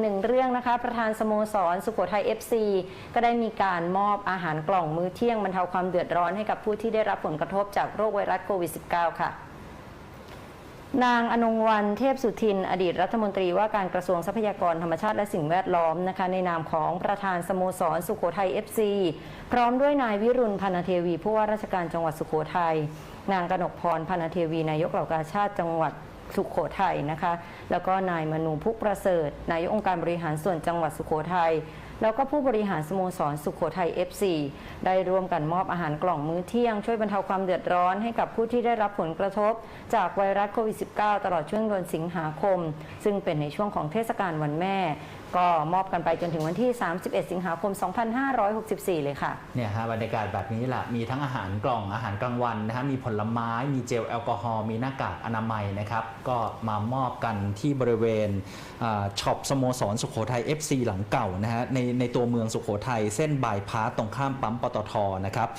หนึ่งเรื่องนะคะ ประธานสโมสร สุโขทัย FC ก็ได้มีการมอบอาหารกล่องมื้อเที่ยงบรรเทาความเดือดร้อนให้กับผู้ที่ได้รับผลกระทบจากโรคไวรัสโควิด -19 ค่ะนางอนงวันเทพสุทิน อดีตรัฐมนตรีว่าการกระทรวงทรัพยากรธรรมชาติและสิ่งแวดล้อมนะคะในนามของประธานสโมสรสุโขทัย FC พร้อมด้วยนายวิรุณพันเทวีผู้ว่าราชการจังหวัดสุโขทัยนางกนกพรพันเทวีนายกเหล่ากาชาติจังหวัด สุโขทัยนะคะ แล้วก็นายมนูพุกประเสริฐนายกองค์การบริหารส่วนจังหวัดสุโขทัย แล้วก็ผู้บริหารสโมสรสุขโขทัย FC ได้ร่วมกันมอบอาหารกล่องมื้อเที่ยงช่วยบรรเทาความเดือดร้อนให้กับผู้ที่ได้รับผลกระทบ จากไวรัสโควิด -19 ตลอดช่วงเดือนสิงหาคม ซึ่งเป็นในช่วงของเทศกาลวันแม่ ก็มอบกันไปจนถึงวันที่ 31 สิงหาคม 2564 เลยค่ะ เนี่ยฮะบรรยากาศแบบนี้แหละมีทั้งอาหารกล่องอาหารกลางวันนะฮะมีผลไม้มีเจลแอลกอฮอล์มีหน้ากากอนามัยนะครับ ก็มามอบกันที่บริเวณช็อปสโมสรสุโขทัย FC หลังเก่านะฮะในในตัวเมืองสุโขทัยเส้นบายพาสตรงข้ามปั๊มปตทนะครับ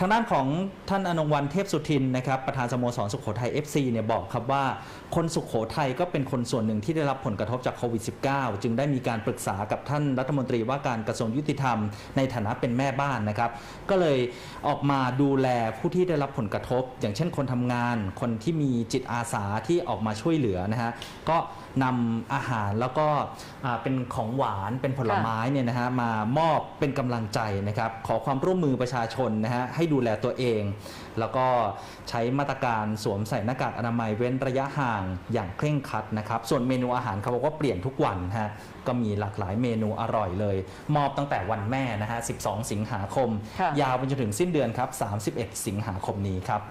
ทางด้านของท่านอนงวันเทพสุทินนะครับประธานสโมสรสุโขทัย FC เนี่ยบอกครับว่าคนสุโขทัยก็เป็นคนส่วนหนึ่งที่ได้รับผลกระทบจากโควิด -19 จึงได้มีการปรึกษากับท่านรัฐมนตรีว่าการกระทรวงยุติธรรมในฐานะเป็นแม่บ้านนะครับ ก็เลยออกมาดูแลผู้ที่ได้รับผลกระทบ อย่างเช่นคนทำงาน คนที่มีจิตอาสาที่ออกมาช่วยเหลือนะฮะก็นำอาหารแล้วก็เป็นของหวานเป็นผลไม้เนี่ยนะฮะมามอบเป็นกำลังใจนะครับ ขอความร่วมมือประชาชนนะฮะให้ดูแลตัวเอง แล้วก็ใช้มาตรการสวมใส่หน้ากากอนามัยเว้นระยะห่างอย่างเคร่งครัดนะครับ ส่วนเมนูอาหารเขาบอกว่าเปลี่ยนทุกวันฮะก็มีหลากหลายเมนูอร่อยเลย มอบตั้งแต่วันแม่นะฮะ 12 สิงหาคมค่ะยาวไปจนถึงสิ้นเดือนครับ 31 สิงหาคมนี้ครับ